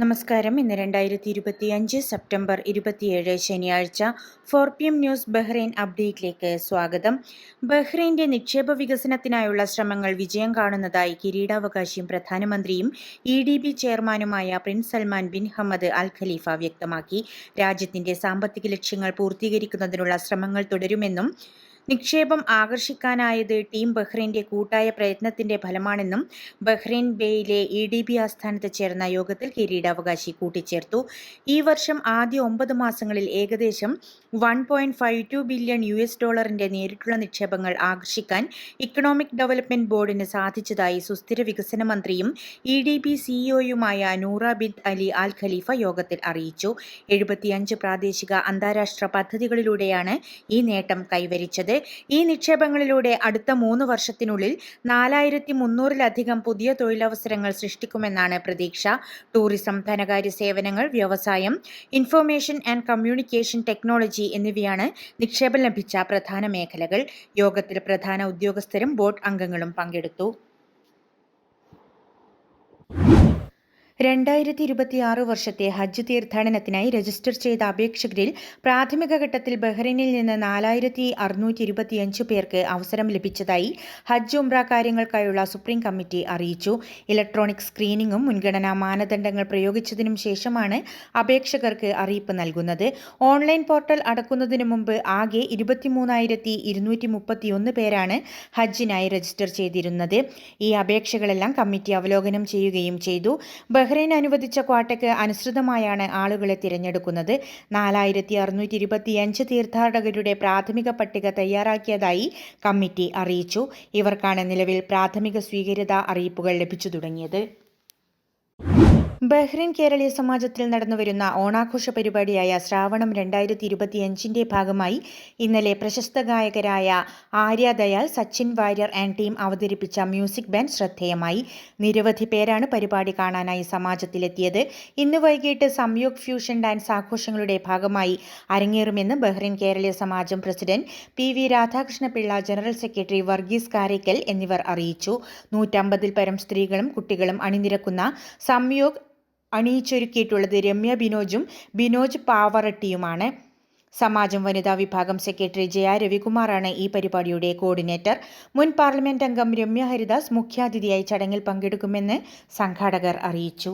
നമസ്കാരം. ഇന്ന് രണ്ടായിരത്തി ഇരുപത്തി അഞ്ച് സെപ്റ്റംബർ ഇരുപത്തിയേഴ് ശനിയാഴ്ച four P M news Bahrain അപ്ഡേറ്റിലേക്ക് സ്വാഗതം. ബഹ്റൈന്റെ നിക്ഷേപ വികസനത്തിനായുള്ള ശ്രമങ്ങൾ വിജയം കാണുന്നതായി കിരീടാവകാശിയും പ്രധാനമന്ത്രിയും ഇ ഡി ബി ചെയർമാനുമായ prince Salman bin Hammad Al Khalifa വ്യക്തമാക്കി. രാജ്യത്തിന്റെ സാമ്പത്തിക ലക്ഷ്യങ്ങൾ പൂർത്തീകരിക്കുന്നതിനുള്ള ശ്രമങ്ങൾ തുടരുമെന്നും നിക്ഷേപം ആകർഷിക്കാനായത് ടീം ബഹ്റൈന്റെ കൂട്ടായ പ്രയത്നത്തിന്റെ ഫലമാണെന്നും ബഹ്റൈൻ ബേയിലെ ഇ ഡി ബി ആസ്ഥാനത്ത് ചേർന്ന യോഗത്തിൽ കിരീടാവകാശി കൂട്ടിച്ചേർത്തു. ഈ വർഷം ആദ്യ ഒമ്പത് മാസങ്ങളിൽ ഏകദേശം one point five two billion U S ഡോളറിന്റെ നേരിട്ടുള്ള നിക്ഷേപങ്ങൾ ആകർഷിക്കാൻ ഇക്കണോമിക് ഡെവലപ്മെന്റ് ബോർഡിന് സാധിച്ചതായി സുസ്ഥിര വികസന മന്ത്രിയും E D B സിഇഒയുമായ Noora bin Ali Al Khalifa യോഗത്തിൽ അറിയിച്ചു. എഴുപത്തിയഞ്ച് പ്രാദേശിക അന്താരാഷ്ട്ര പദ്ധതികളിലൂടെയാണ് ഈ നേട്ടം കൈവരിച്ചത്. ഈ നിക്ഷേപങ്ങളിലൂടെ അടുത്ത മൂന്ന് വർഷത്തിനുള്ളിൽ നാലായിരത്തി മുന്നൂറിലധികം പുതിയ തൊഴിലവസരങ്ങൾ സൃഷ്ടിക്കുമെന്നാണ് പ്രതീക്ഷ. ടൂറിസം ധനകാര്യ സേവനങ്ങൾ വ്യവസായം ഇൻഫർമേഷൻ ആൻഡ് കമ്മ്യൂണിക്കേഷൻ ടെക്നോളജി എന്നിവയാണ് നിക്ഷേപം ലഭിച്ച പ്രധാന മേഖലകൾ. യോഗത്തിൽ പ്രധാന ഉദ്യോഗസ്ഥരും ബോർഡ് അംഗങ്ങളും പങ്കെടുത്തു. രണ്ടായിരത്തി ഇരുപത്തിയാറ് വർഷത്തെ ഹജ്ജ് തീർത്ഥാടനത്തിനായി രജിസ്റ്റർ ചെയ്ത അപേക്ഷകരിൽ പ്രാഥമിക ഘട്ടത്തിൽ ബഹ്റൈനിൽ നിന്ന് നാലായിരത്തി അറുന്നൂറ്റി ഇരുപത്തിയഞ്ച് പേർക്ക് അവസരം ലഭിച്ചതായി ഹജ്ജ് ഉംറ കാര്യങ്ങൾക്കായുള്ള സുപ്രീം കമ്മിറ്റി അറിയിച്ചു. ഇലക്ട്രോണിക് സ്ക്രീനിങ്ങും മുൻഗണനാ മാനദണ്ഡങ്ങൾ പ്രയോഗിച്ചതിനും ശേഷമാണ് അപേക്ഷകർക്ക് അറിയിപ്പ് നൽകുന്നത്. ഓൺലൈൻ പോർട്ടൽ അടക്കുന്നതിന് മുമ്പ് ആകെ ഇരുപത്തിമൂന്നായിരത്തി ഇരുന്നൂറ്റി മുപ്പത്തിയൊന്ന് പേരാണ് ഹജ്ജിനായി രജിസ്റ്റർ ചെയ്തിരുന്നത്. ഈ അപേക്ഷകളെല്ലാം കമ്മിറ്റി അവലോകനം ചെയ്യുകയും ചെയ്തു. ബഹ്റൈൻ അനുവദിച്ച ക്വാട്ടയ്ക്ക് അനുസൃതമായാണ് ആളുകളെ തിരഞ്ഞെടുക്കുന്നത്. നാലായിരത്തി അറുന്നൂറ്റി ഇരുപത്തിയഞ്ച് തീർത്ഥാടകരുടെ പ്രാഥമിക പട്ടിക തയ്യാറാക്കിയതായി കമ്മിറ്റി അറിയിച്ചു. ഇവർക്കാണ് നിലവിൽ പ്രാഥമിക സ്വീകാര്യത അറിയിപ്പുകൾ ലഭിച്ചു തുടങ്ങിയത്. ബഹ്റൈൻ കേരളീയ സമാജത്തിൽ നടന്നുവരുന്ന ഓണാഘോഷ പരിപാടിയായ ശ്രാവണം രണ്ടായിരത്തി ഇരുപത്തിയഞ്ചിന്റെ ഭാഗമായി ഇന്നലെ പ്രശസ്ത ഗായകരായ ആര്യ ദയാൽ സച്ചിൻ വാര്യർ ആൻഡ് ടീം അവതരിപ്പിച്ച മ്യൂസിക് ബാൻഡ് ശ്രദ്ധേയമായി. നിരവധി പേരാണ് പരിപാടി കാണാനായി സമാജത്തിലെത്തിയത്. ഇന്ന് വൈകിട്ട് സംയോഗ് ഫ്യൂഷൻ ഡാൻസ് ആഘോഷങ്ങളുടെ ഭാഗമായി അരങ്ങേറുമെന്ന് Bahrain Keraleeya Samajam president P V Radhakrishna Pillai general secretary Varghese Karaikkal എന്നിവർ അറിയിച്ചു. നൂറ്റമ്പതിൽ പരം സ്ത്രീകളും കുട്ടികളും അണിനിരക്കുന്ന സംയോഗ് അണിയിച്ചൊരുക്കിയിട്ടുള്ളത് രമ്യ ബിനോജും ബിനോജ് പാവറട്ടിയുമാണ്. സമാജം വനിതാ വിഭാഗം സെക്രട്ടറി ജയ രവികുമാറാണ് ഈ പരിപാടിയുടെ കോർഡിനേറ്റർ. മുൻ പാർലമെന്റ് അംഗം രമ്യ ഹരിദാസ് മുഖ്യാതിഥിയായി ചടങ്ങിൽ പങ്കെടുക്കുമെന്ന് സംഘാടകർ അറിയിച്ചു.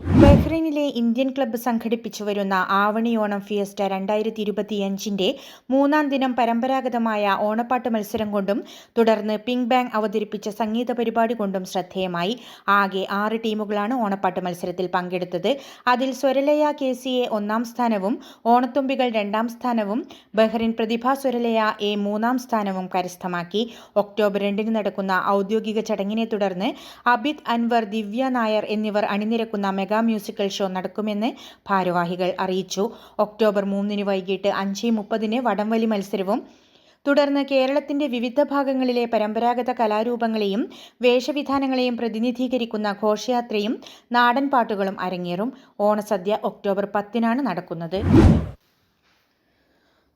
ബഹ്റൈനിലെ ഇന്ത്യൻ ക്ലബ്ബ് സംഘടിപ്പിച്ചു വരുന്ന ആവണി ഓണം ഫിയസ്റ്റ രണ്ടായിരത്തി ഇരുപത്തിയഞ്ചിന്റെ മൂന്നാം ദിനം പരമ്പരാഗതമായ ഓണപ്പാട്ട് മത്സരം കൊണ്ടും തുടർന്ന് പിങ്ക് ബാങ് അവതരിപ്പിച്ച സംഗീത പരിപാടി കൊണ്ടും ശ്രദ്ധേയമായി. ആകെ ആറ് ടീമുകളാണ് ഓണപ്പാട്ട് മത്സരത്തിൽ പങ്കെടുത്തത്. അതിൽ സ്വരലയ കെ ഒന്നാം സ്ഥാനവും ഓണത്തുമ്പികൾ രണ്ടാം സ്ഥാനവും ബഹ്റിൻ പ്രതിഭാ സ്വരലയ എ മൂന്നാം സ്ഥാനവും കരസ്ഥമാക്കി. ഒക്ടോബർ രണ്ടിന് നടക്കുന്ന ഔദ്യോഗിക ചടങ്ങിനെ തുടർന്ന് അബിദ് അൻവർ ദിവ്യ നായർ എന്നിവർ അണിനിരക്കുന്ന മെഗാ മ്യൂസിക്കൽ ഷോ നടക്കുമെന്ന് ഭാരവാഹികൾ അറിയിച്ചു. ഒക്ടോബർ മൂന്നിന് വൈകിട്ട് അഞ്ച് മുപ്പതിന് വടംവലി മത്സരവും തുടർന്ന് കേരളത്തിന്റെ വിവിധ ഭാഗങ്ങളിലെ പരമ്പരാഗത കലാരൂപങ്ങളെയും വേഷവിധാനങ്ങളെയും പ്രതിനിധീകരിക്കുന്ന ഘോഷയാത്രയും നാടൻ പാട്ടുകളും അരങ്ങേറും. ഓണസദ്യ ഒക്ടോബർ പത്തിനാണ് നടക്കുന്നത്.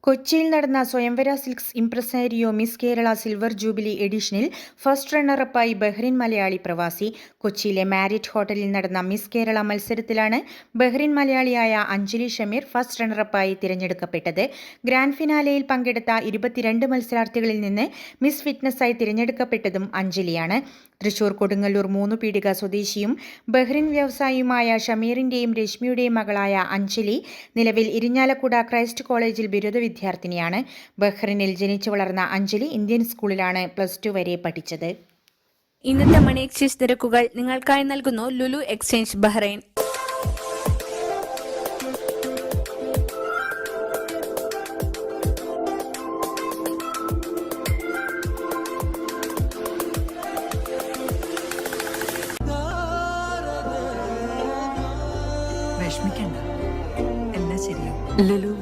കൊച്ചിയിൽ നടന്ന Swayamvara silks impresario miss Kerala silver jubilee എഡിഷനിൽ first റണ്ണറപ്പായി ബഹ്റിൻ മലയാളി പ്രവാസി. കൊച്ചിയിലെ മാരിറ്റ് ഹോട്ടലിൽ നടന്ന മിസ് കേരള മത്സരത്തിലാണ് ബഹ്റിൻ മലയാളിയായ അഞ്ജലി ഷമീർ ഫസ്റ്റ് റണ്ണറപ്പായി തിരഞ്ഞെടുക്കപ്പെട്ടത്. ഗ്രാൻഡ് ഫിനാലെയിൽ പങ്കെടുത്ത ഇരുപത്തിരണ്ട് മത്സരാർത്ഥികളിൽ നിന്ന് മിസ് ഫിറ്റ്നസ്സായി തിരഞ്ഞെടുക്കപ്പെട്ടതും അഞ്ജലിയാണ്. തൃശൂർ കൊടുങ്ങല്ലൂർ മൂന്നു പീടിക സ്വദേശിയും ബഹ്റിൻ വ്യവസായിയുമായ ഷമീറിന്റെയും രശ്മിയുടെയും മകളായ അഞ്ജലി നിലവിൽ ഇരിഞ്ഞാലക്കുട ക്രൈസ്റ്റ് കോളേജിൽ ബിരുദ വിദ്യാർത്ഥിനിയാണ്. ബഹ്റിനിൽ ജനിച്ചു വളർന്ന അഞ്ജലി ഇന്ത്യൻ സ്കൂളിലാണ് പ്ലസ് ടു വരെ പഠിച്ചത്. ഇന്നത്തെ മണി എക്സ്ചേഞ്ച് നിരക്കുകൾ നിങ്ങൾക്കായി നൽകുന്നു ലുലു എക്സ്ചേഞ്ച് ബഹ്റൈൻ. വിഷമിക്കണ്ട. എല്ലാം ശരിയാവും. ലുലു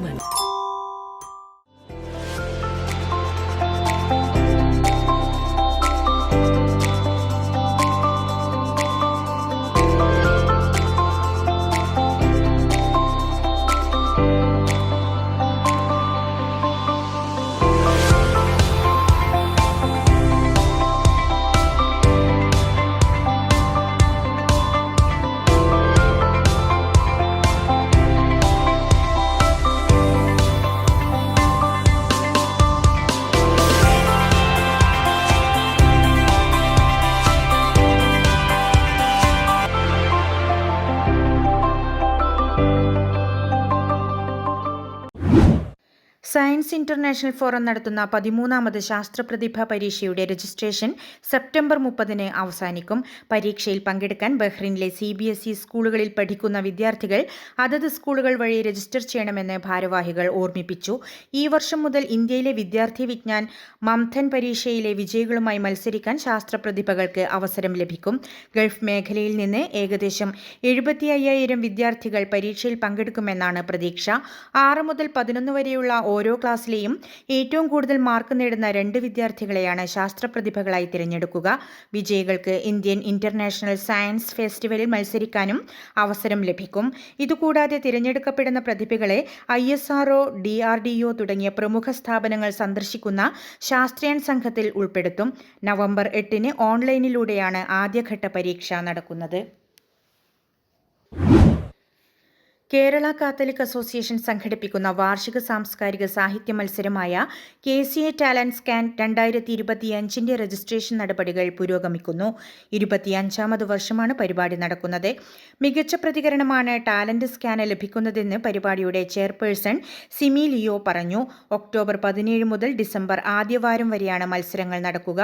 സയൻസ് ഇന്റർനാഷണൽ ഫോറം നടത്തുന്ന പതിമൂന്നാമത് ശാസ്ത്രപ്രതിഭ പരീക്ഷയുടെ രജിസ്ട്രേഷൻ സെപ്റ്റംബർ മുപ്പതിന് അവസാനിക്കും. പരീക്ഷയിൽ പങ്കെടുക്കാൻ ബഹ്റിനിലെ സി ബി എസ് ഇ സ്കൂളുകളിൽ പഠിക്കുന്ന വിദ്യാർത്ഥികൾ അതത് സ്കൂളുകൾ വഴി രജിസ്റ്റർ ചെയ്യണമെന്ന് ഭാരവാഹികൾ ഓർമ്മിപ്പിച്ചു. ഈ വർഷം മുതൽ ഇന്ത്യയിലെ വിദ്യാർത്ഥി വിജ്ഞാൻ മംഥൻ പരീക്ഷയിലെ വിജയികളുമായി മത്സരിക്കാൻ ശാസ്ത്രപ്രതിഭകൾക്ക് അവസരം ലഭിക്കും. ഗൾഫ് മേഖലയിൽ നിന്ന് ഏകദേശം എഴുപത്തി അയ്യായിരം വിദ്യാർത്ഥികൾ പരീക്ഷയിൽ പങ്കെടുക്കുമെന്നാണ് പ്രതീക്ഷ. ആറ് മുതൽ പതിനൊന്ന് വരെയുള്ള ക്ലാസ്സിലെയും ഏറ്റവും കൂടുതൽ മാർക്ക് നേടുന്ന രണ്ട് വിദ്യാർത്ഥികളെയാണ് ശാസ്ത്രപ്രതിഭകളായി തിരഞ്ഞെടുക്കുക. വിജയികൾക്ക് ഇന്ത്യൻ ഇന്റർനാഷണൽ സയൻസ് ഫെസ്റ്റിവലിൽ മത്സരിക്കാനും അവസരം ലഭിക്കും. ഇതുകൂടാതെ തിരഞ്ഞെടുക്കപ്പെടുന്ന പ്രതിഭകളെ I S D R D O തുടങ്ങിയ പ്രമുഖ സ്ഥാപനങ്ങൾ സന്ദർശിക്കുന്ന ശാസ്ത്രീയൻ സംഘത്തിൽ ഉൾപ്പെടുത്തും. നവംബർ എട്ടിന് ഓൺലൈനിലൂടെയാണ് ആദ്യഘട്ട പരീക്ഷ നടക്കുന്നത്. കേരള കാത്തലിക് അസോസിയേഷൻ സംഘടിപ്പിക്കുന്ന വാർഷിക സാംസ്കാരിക സാഹിത്യ മത്സരമായ K C A talent scan രണ്ടായിരത്തി ഇരുപത്തിയഞ്ചിന്റെ രജിസ്ട്രേഷൻ നടപടികൾ പുരോഗമിക്കുന്നു. ഇരുപത്തിയഞ്ചാമത് വർഷമാണ് പരിപാടി നടക്കുന്നത്. മികച്ച പ്രതികരണമാണ് ടാലന്റ് സ്കാന് ലഭിക്കുന്നതെന്ന് പരിപാടിയുടെ ചെയർപേഴ്സൺ സിമി ലിയോ പറഞ്ഞു. ഒക്ടോബർ പതിനേഴ് മുതൽ ഡിസംബർ ആദ്യവാരം വരെയാണ് മത്സരങ്ങൾ നടക്കുക.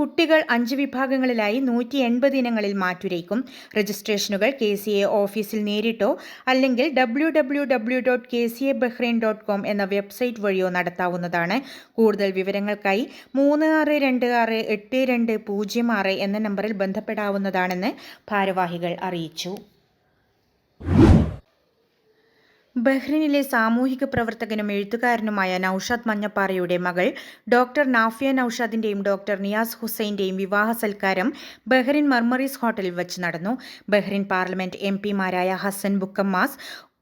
കുട്ടികൾ അഞ്ച് വിഭാഗങ്ങളിലായി നൂറ്റി എൺപത് ഇനങ്ങളിൽ മാറ്റുരയ്ക്കും. രജിസ്ട്രേഷനുകൾ കെ സി എ ഓഫീസിൽ നേരിട്ടോ അല്ലെങ്കിൽ W dot K C A Bahrain dot com എന്ന വെബ്സൈറ്റ് വഴിയോ നടത്താവുന്നതാണ്. കൂടുതൽ വിവരങ്ങൾക്കായി മൂന്ന് ആറ് രണ്ട് ആറ് എട്ട് രണ്ട് പൂജ്യം ആറ് എന്ന നമ്പറിൽ ബന്ധപ്പെടാവുന്നതാണെന്ന് ഭാരവാഹികൾ അറിയിച്ചു. ബഹ്റിനിലെ സാമൂഹിക പ്രവർത്തകനും എഴുത്തുകാരനുമായ നൌഷാദ് മഞ്ഞപ്പാറയുടെ മകൾ ഡോക്ടർ നാഫിയ നൌഷാദിന്റെയും ഡോക്ടർ നിയാസ് ഹുസൈന്റെയും വിവാഹ സൽക്കാരം ബഹ്റിൻ മർമറീസ് ഹോട്ടലിൽ വെച്ച് നടന്നു. Bahrain parliament M പിമാരായ Hasan Bukhammas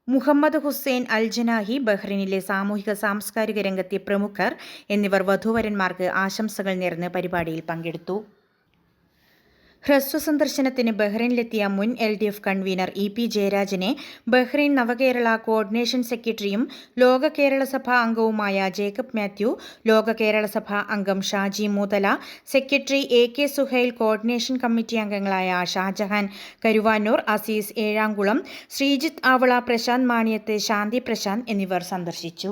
Mohammed Hussain Al Janahi ബഹ്റിനിലെ സാമൂഹിക സാംസ്കാരിക രംഗത്തെ പ്രമുഖർ എന്നിവർ വധൂവരന്മാർക്ക് ആശംസകൾ നേർന്ന് പരിപാടിയിൽ പങ്കെടുത്തു. ഹ്രസ്വ സന്ദർശനത്തിന് ബഹ്റൈനിലെത്തിയ മുൻ L D F convener E P ജയരാജനെ Bahrain Navakerala coordination സെക്രട്ടറിയും ലോക കേരള സഭ അംഗവുമായ ജേക്കബ് മാത്യു ലോക കേരള സഭ അംഗം Shaji Moothala secretary A K Suhail coordination committee അംഗങ്ങളായ ഷാജഹാൻ കരുവാനൂർ അസീസ് ഏഴാംകുളം ശ്രീജിത്ത് ആവള പ്രശാന്ത് മാണിയത്ത് ശാന്തി പ്രശാന്ത് എന്നിവർ സന്ദർശിച്ചു.